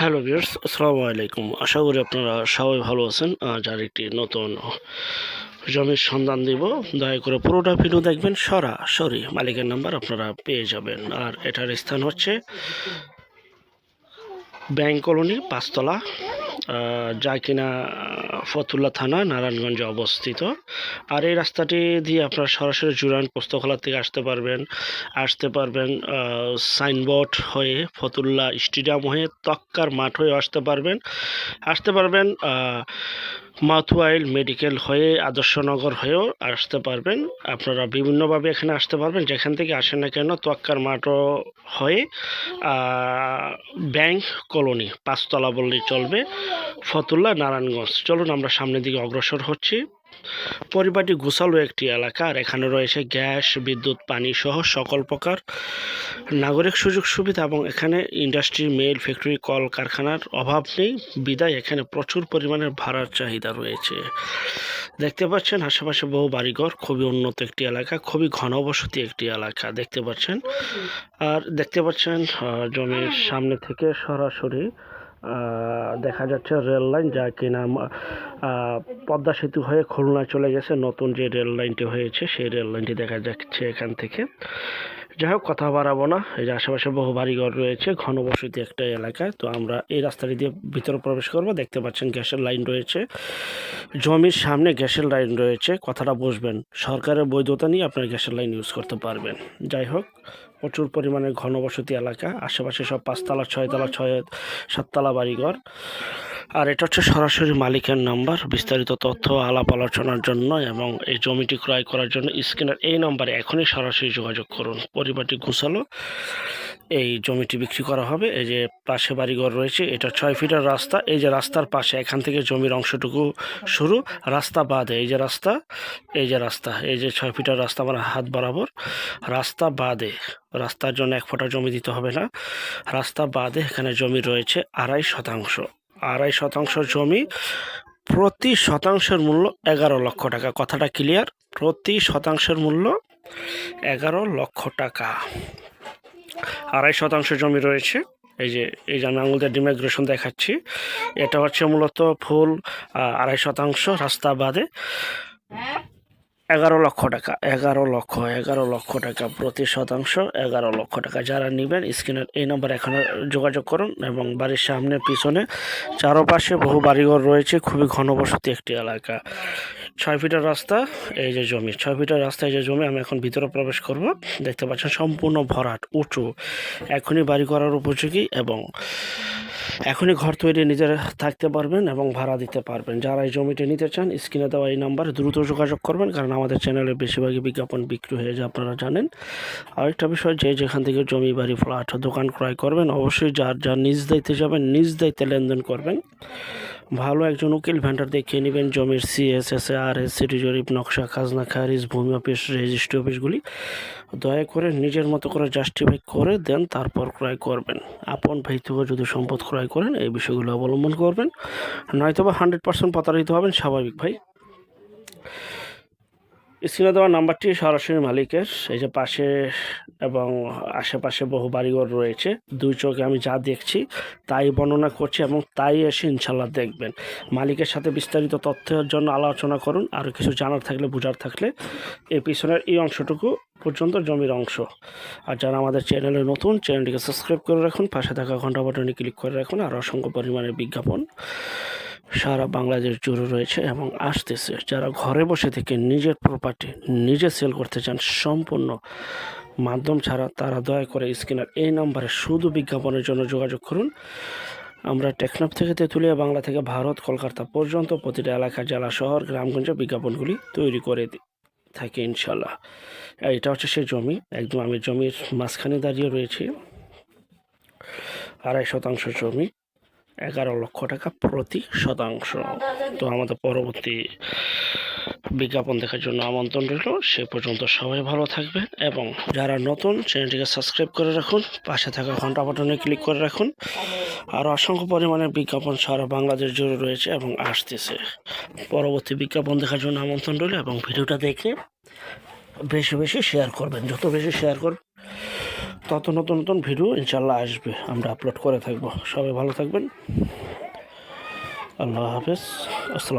Hello বিয়ার্স আসসালামু আলাইকুম। আশা করি আপনারা সবাই ভালো আছেন। আজ আর একটি নতুন জমির সন্ধান দিব। দয়া করে পুরোটা ভিডিও দেখবেন সরা সরি মালিকের নাম্বার আপনারা পেয়ে যাবেন। আর এটার স্থান হচ্ছে ব্যাংক কলোনি পাঁচতলা যা কিনা ফতুল্লা থানা, নারায়ণগঞ্জে অবস্থিত। আর এই রাস্তাটি দিয়ে আপনারা সরাসরি জুরান পোস্তখলা থেকে আসতে পারবেন। আসতে পারবেন সাইনবোর্ড হয়ে ফতুল্লা স্টেডিয়াম হয়ে তক্কার মাঠ হয়ে আসতে পারবেন। আসতে পারবেন মাথুয়াইল মেডিকেল হয়ে আদর্শনগর হয়েও আসতে পারবেন। আপনারা বিভিন্নভাবে এখানে আসতে পারবেন। যেখান থেকে আসেন না কেন, তোয়াক্কার মাঠও হয়ে ব্যাংক কলোনি, পাঁচতলা বললেই চলবে, ফতুল্লা নারায়ণগঞ্জ। চলুন আমরা সামনের দিকে অগ্রসর হচ্ছি। পরিবারটি গোছালো একটি এলাকা, আর এখানে রয়েছে গ্যাস, বিদ্যুৎ, পানি সহ সকল প্রকার নাগরিক সুযোগ সুবিধা এবং এখানে ইন্ডাস্ট্রি, মেল, ফ্যাক্টরি কল কারখানার অভাব নেই। বিদায়, এখানে প্রচুর পরিমাণের ভাড়ার চাহিদা রয়েছে। দেখতে পাচ্ছেন, আশেপাশে বহু বাড়িঘর, খুবই উন্নত একটি এলাকা, খুবই ঘনবসতি একটি এলাকা, দেখতে পাচ্ছেন। আর দেখতে পাচ্ছেন জমির সামনে থেকে সরাসরি দেখা যাচ্ছে রেল লাইন যা কিনা পদ্মা সেতু হয়ে খুলনা চলে গেছে। নতুন যে রেল লাইনটি হয়েছে, সেই রেল লাইনটি দেখা যাচ্ছে এখান থেকে। যাই হোক কথা বাড়াবো না। এই যে আশেপাশে বহু বাড়িঘর রয়েছে, ঘনবসতি একটা এলাকা। তো আমরা এই রাস্তাটি দিয়ে ভিতরে প্রবেশ করব। দেখতে পাচ্ছেন গ্যাসের লাইন রয়েছে। জমির সামনে গ্যাসের লাইন রয়েছে। কথাটা বুঝবেন। সরকারের বৈধতা নিয়ে আপনার গ্যাসের লাইন ইউজ করতে পারবেন। যাই হোক প্রচুর পরিমাণে ঘনবসতি এলাকা। আশেপাশে সব পাঁচতলা, ছয়তলা ছয় সাততলা বাড়িঘর। আর এটা হচ্ছে সরাসরি মালিকের নাম্বার। বিস্তারিত তথ্য, আলাপ আলোচনার জন্য এবং এই জমিটি ক্রয় করার জন্য স্ক্রিনের এই নম্বরে এখনই সরাসরি যোগাযোগ করুন। পরিবারটি গুছালো, এই জমিটি বিক্রি করা হবে। এই যে পাশে বাড়িঘর রয়েছে, এটা ছয় ফিটের রাস্তা। এই যে রাস্তার পাশে এখান থেকে জমির অংশটুকু শুরু, রাস্তা বাদে এই যে রাস্তা, এই যে রাস্তা, এই যে ছয় ফিটের রাস্তা আমার হাত বরাবর। রাস্তা বাদে, রাস্তার জন্য এক ফোঁটা জমি দিতে হবে না। রাস্তা বাদে এখানে জমি রয়েছে আড়াই শতাংশ। আড়াই শতাংশ জমি প্রতি শতাংশের মূল্য এগারো লক্ষ টাকা। কথাটা ক্লিয়ার প্রতি শতাংশের মূল্য এগারো লক্ষ টাকা। আড়াই শতাংশ জমি রয়েছে। এই যে এই যে আমি আঙুলদের ডিমাইগ্রেশন দেখাচ্ছি। এটা হচ্ছে মূলত ফুল আড়াই শতাংশ রাস্তা বাদে এগারো লক্ষ টাকা, এগারো লক্ষ এগারো লক্ষ টাকা প্রতি শতাংশ, এগারো লক্ষ টাকা। যারা নেবেন, স্ক্রিনের এই নম্বরে এখানে যোগাযোগ করুন এবং বাড়ির সামনে, পিছনে, চারপাশে বহু বাড়িঘর রয়েছে, খুবই ঘনবসতি একটি এলাকা। ছয় ফিটের রাস্তা, এই যে জমি, ছয় ফিটের রাস্তা, এই যে জমি, আমি এখন ভিতরে প্রবেশ করব। দেখতে পাচ্ছেন সম্পূর্ণ ভরাট, উঁচু। এখনই বাড়ি করার উপযোগী এবং এখনই ঘর তৈরি নিজেরা থাকতে পারবেন এবং ভাড়া দিতে পারবেন। যারা এই জমিটি নিতে চান, স্ক্রিনে দেওয়া এই নাম্বার দ্রুত যোগাযোগ করবেন, কারণ আমাদের চ্যানেলে বেশিরভাগই বিজ্ঞাপন বিক্রি হয়ে যায়, আপনারা জানেন। আরেকটা বিষয়, যে যেখান থেকে জমি, বাড়ি, ফ্ল্যাট, দোকান ক্রয় করবেন, অবশ্যই যার যার নিজ দায়িত্বে যাবেন, নিজ দায়িত্বে লেনদেন করবেন। ভালো একজন উকিল ভেন্ডার দেখিয়ে নেবেন। জমির সিএসএস আর এস সিটি জরিপ, নকশা, খাজনা, খারিজ, ভূমি অফিস, রেজিস্ট্রি অফিসগুলি দয়া করে নিজের মতো করে জাস্টিফাই করে দেন, তারপর ক্রয় করবেন। আপন ভাই থেকে যদি সম্পদ ক্রয় করেন, এই বিষয়গুলো অবলম্বন করবেন। নয়তোবা হান্ড্রেড পার্সেন্ট প্রতারিত হবেন, স্বাভাবিক ভাই। স্ক্রিনে দেওয়া নাম্বারটি সরাসরি মালিকের, এই যে পাশে এবং আশেপাশে বহু বাড়িঘর রয়েছে, দুই চোখে আমি যা দেখছি তাই বর্ণনা করছি এবং তাই এসে ইনশাল্লাহ দেখবেন। মালিকের সাথে বিস্তারিত তথ্যের জন্য আলোচনা করুন আর কিছু জানার থাকলে, বোঝার থাকলে এই পিছনের এই অংশটুকু পর্যন্ত জমির অংশ। আর যারা আমাদের চ্যানেলে নতুন, চ্যানেলটিকে সাবস্ক্রাইব করে রাখুন, পাশে থাকা ঘণ্টা বাটনে ক্লিক করে রাখুন, আর অসংখ্য পরিমাণের বিজ্ঞাপন। সারা বাংলাদেশ জুড়ে রয়েছে এবং আসতেছে। যারা ঘরে বসে থেকে নিজের প্রপার্টি নিজে সেল করতে চান, সম্পূর্ণ মাধ্যম ছাড়া তারা দয়া করে স্ক্রিনার এই নাম্বারে শুধু বিজ্ঞাপনের জন্য যোগাযোগ করুন। আমরা টেকনাফ থেকে তেঁতুলিয়া, বাংলা থেকে ভারত, কলকাতা পর্যন্ত প্রতিটা এলাকা, জেলা, শহর, গ্রামগঞ্জে বিজ্ঞাপনগুলি তৈরি করে দিই থাকে ইনশাল্লাহ এটা হচ্ছে সেই জমি। একদম আমি জমির মাঝখানে দাঁড়িয়ে রয়েছি। আড়াই শতাংশ জমি। এগারো লক্ষ টাকা প্রতি শতাংশ। তো আমাদের পরবর্তী বিজ্ঞাপন দেখার জন্য আমন্ত্রণ রইল। সে পর্যন্ত সবাই ভালো থাকবেন এবং যারা নতুন, চ্যানেলটিকে সাবস্ক্রাইব করে রাখুন, পাশে থাকা ঘণ্টা বাটনে ক্লিক করে রাখুন। আর অসংখ্য পরিমাণের বিজ্ঞাপন সারা বাংলাদেশ জুড়ে রয়েছে এবং আসতেছে। পরবর্তী বিজ্ঞাপন দেখার জন্য আমন্ত্রণ রইল এবং ভিডিওটা দেখে বেশি বেশি শেয়ার করবেন। যত বেশি শেয়ার করবেন তত নতুন নতুন ভিডিও ইনশাল্লাহ আসবে। আমরা আপলোড করে থাকব। সবাই ভালো থাকবেন। আল্লাহ হাফেজ। আসসালাম